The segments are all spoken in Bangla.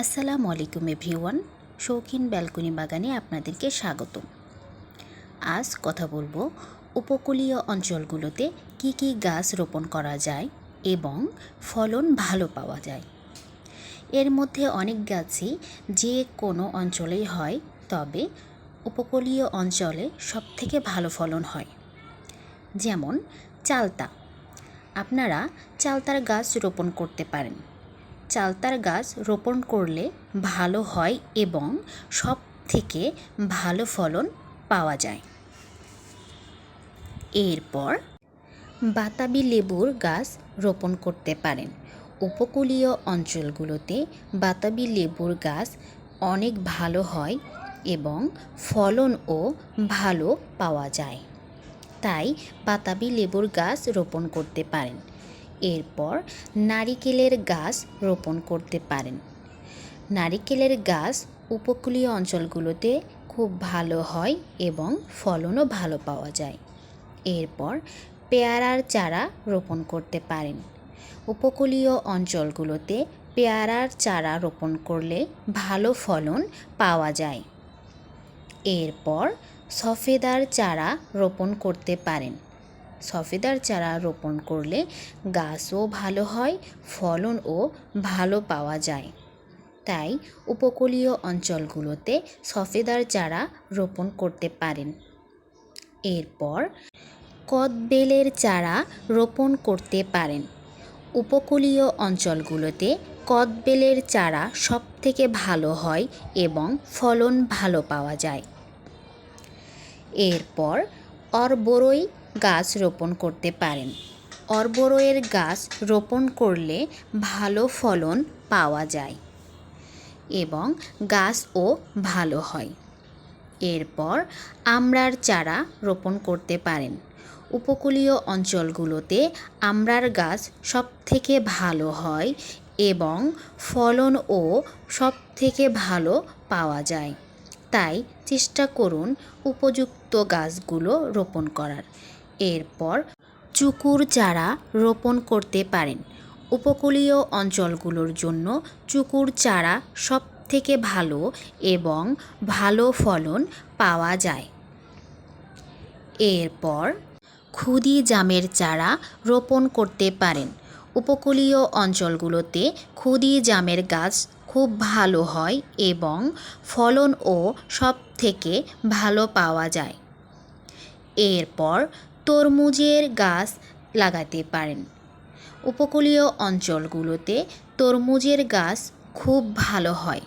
আসসালামু আলাইকুম এভরিওয়ান। শৌখিন ব্যালকনি বাগানে আপনাদেরকে স্বাগত আজ কথা বলব উপকূলীয় অঞ্চলগুলোতে কি কি গাছ রোপণ করা যায় এবং ফলন ভালো পাওয়া যায়। এর মধ্যে অনেক গাছই যে কোনো অঞ্চলেই হয়, তবে উপকূলীয় অঞ্চলে সবথেকে ভালো ফলন হয়। যেমন চালতা। আপনারা চালতার গাছ রোপণ করতে পারেন। চালতার গাছ রোপণ করলে ভালো হয় এবং সব থেকে ভালো ফলন পাওয়া যায়। এরপর বাতাবি লেবুর গাছ রোপণ করতে পারেন। উপকূলীয় অঞ্চলগুলোতে বাতাবি লেবুর গাছ অনেক ভালো হয় এবং ফলনও ভালো পাওয়া যায়। তাই বাতাবি লেবুর গাছ রোপণ করতে পারেন। এরপর নারিকেলের গাছ রোপণ করতে পারেন। নারিকেলের গাছ উপকূলীয় অঞ্চলগুলোতে খুব ভালো হয় এবং ফলনও ভালো পাওয়া যায়। এরপর পেয়ারার চারা রোপণ করতে পারেন। উপকূলীয় অঞ্চলগুলোতে পেয়ারার চারা রোপণ করলে ভালো ফলন পাওয়া যায়। এরপর সফেদার চারা রোপণ করতে পারেন। সফেদার চারা রোপণ করলে গাছও ভালো হয়, ফলনও ভালো পাওয়া যায়। তাই উপকূলীয় অঞ্চলগুলোতে সফেদার চারা রোপণ করতে পারেন। এরপর কদবেলের চারা রোপণ করতে পারেন। উপকূলীয় অঞ্চলগুলোতে কদবেলের চারা সবথেকে ভালো হয় এবং ফলন ভালো পাওয়া যায়। এরপর অরবরই গাছ রোপণ করতে পারেন। অর্বরয়ের গাছ রোপণ করলে ভালো ফলন পাওয়া যায় এবং গাছও ভালো হয়। এরপর আমড়ার চারা রোপণ করতে পারেন। উপকূলীয় অঞ্চলগুলোতে আমড়ার গাছ সব থেকে ভালো হয় এবং ফলনও সবথেকে ভালো পাওয়া যায়। তাই চেষ্টা করুন উপযুক্ত গাছগুলো রোপণ করার। এরপর চুকুর চারা রোপণ করতে পারেন। উপকূলীয় অঞ্চলগুলোর জন্য চুকুর চারা সব থেকে ভালো এবং ভালো ফলন পাওয়া যায়। এরপর খুদি জামের চারা রোপণ করতে পারেন। উপকূলীয় অঞ্চলগুলোতে খুদি জামের গাছ খুব ভালো হয় এবং ফলনও সব থেকে ভালো পাওয়া যায়। এরপর তরমুজের গাছ লাগাতে পারেন। উপকূলীয় অঞ্চলগুলোতে তরমুজের গাছ খুব ভালো হয়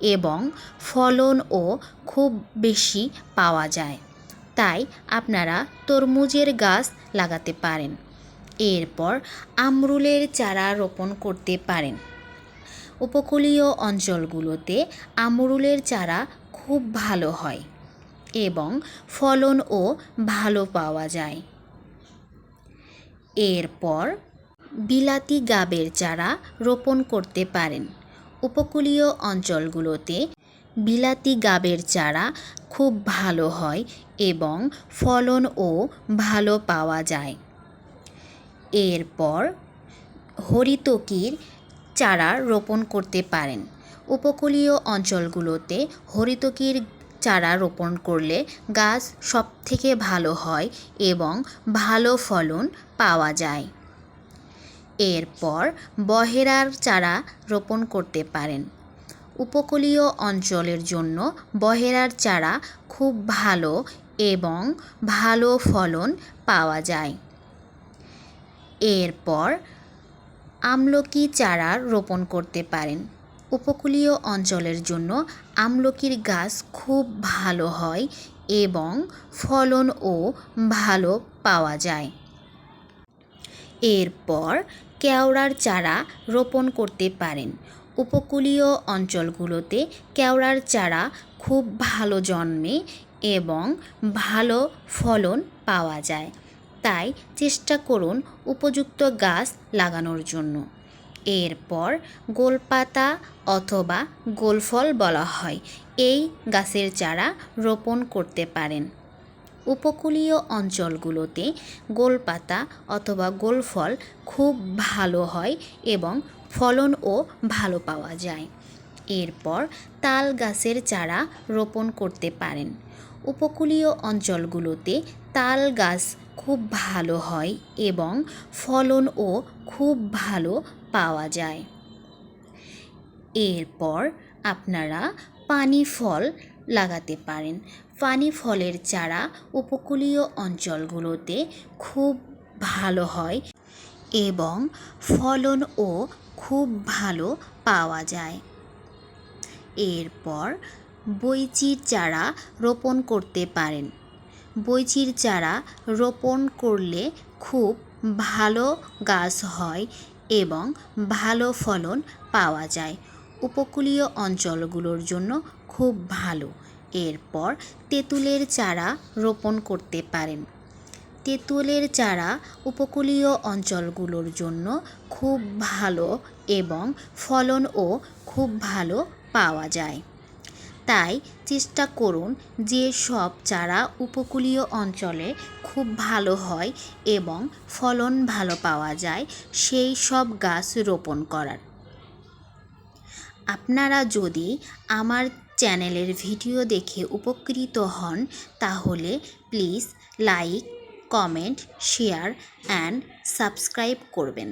এবং ফলনও খুব বেশি পাওয়া যায়। তাই আপনারা তরমুজের গাছ লাগাতে পারেন। এরপর আমরুলের চারা রোপণ করতে পারেন। উপকূলীয় অঞ্চলগুলোতে আমরুলের চারা খুব ভালো হয়। এবং ফলনও ভালো পাওয়া যায়। এরপর বিলাতি গাবের চারা রোপণ করতে পারেন। উপকূলীয় অঞ্চলগুলোতে বিলাতি গাবের চারা খুব ভালো হয় এবং ফলনও ভালো পাওয়া যায়। এরপর হরিতকির চারা রোপণ করতে পারেন। উপকূলীয় অঞ্চলগুলোতে হরিতকির চারা রোপণ করলে গাছ সব থেকে ভালো হয় এবং ভালো ফলন পাওয়া যায়। এরপর বহেরার চারা রোপণ করতে পারেন। উপকূলীয় অঞ্চলের জন্য বহেরার চারা খুব ভালো এবং ভালো ফলন পাওয়া যায়। এরপর আমলকি চারা রোপণ করতে পারেন। উপকূলীয় অঞ্চলের জন্য আমলকির গাছ খুব ভালো হয় এবং ফলনও ভালো পাওয়া যায়। এরপর কেওড়ার চারা রোপণ করতে পারেন। উপকূলীয় অঞ্চলগুলোতে কেওড়ার চারা খুব ভালো জন্মে এবং ভালো ফলন পাওয়া যায়। তাই চেষ্টা করুন উপযুক্ত গাছ লাগানোর জন্য। এরপর গোলপাতা অথবা গোলফল বলা হয়। এই গাছের চারা রোপণ করতে পারেন। উপকূলীয় অঞ্চলগুলোতে গোলপাতা অথবা গোলফল খুব ভালো হয় এবং ফলনও ভালো পাওয়া যায়। এরপর তাল গাছের চারা রোপণ করতে পারেন। উপকূলীয় অঞ্চলগুলোতে তাল গাছ খুব ভালো হয় এবং ফলনও খুব ভালো পাওয়া যায়। এরপর আপনারা পানি ফল লাগাতে পারেন। পানি ফলের চারা উপকূলীয় অঞ্চলগুলোতে খুব ভালো হয় এবং ফলনও খুব ভালো পাওয়া যায়। এরপর বইচির চারা রোপণ করতে পারেন। বইচির চারা রোপণ করলে খুব ভালো গাছ হয় এবং ভালো ফলন পাওয়া যায়। উপকূলীয় অঞ্চলগুলোর জন্য খুব ভালো। এরপর তেঁতুলের চারা রোপণ করতে পারেন। তেঁতুলের চারা উপকূলীয় অঞ্চলগুলোর জন্য খুব ভালো এবং ফলনও খুব ভালো পাওয়া যায়। তাই চেষ্টা করুন যে সব চারা উপকূলীয় অঞ্চলে খুব ভালো হয় এবং ফলন ভালো পাওয়া যায়, সেই সব গাছ রোপণ করার। আপনারা যদি আমার চ্যানেলের ভিডিও দেখে উপকৃত হন, তাহলে please like, comment, share, and subscribe করবেন।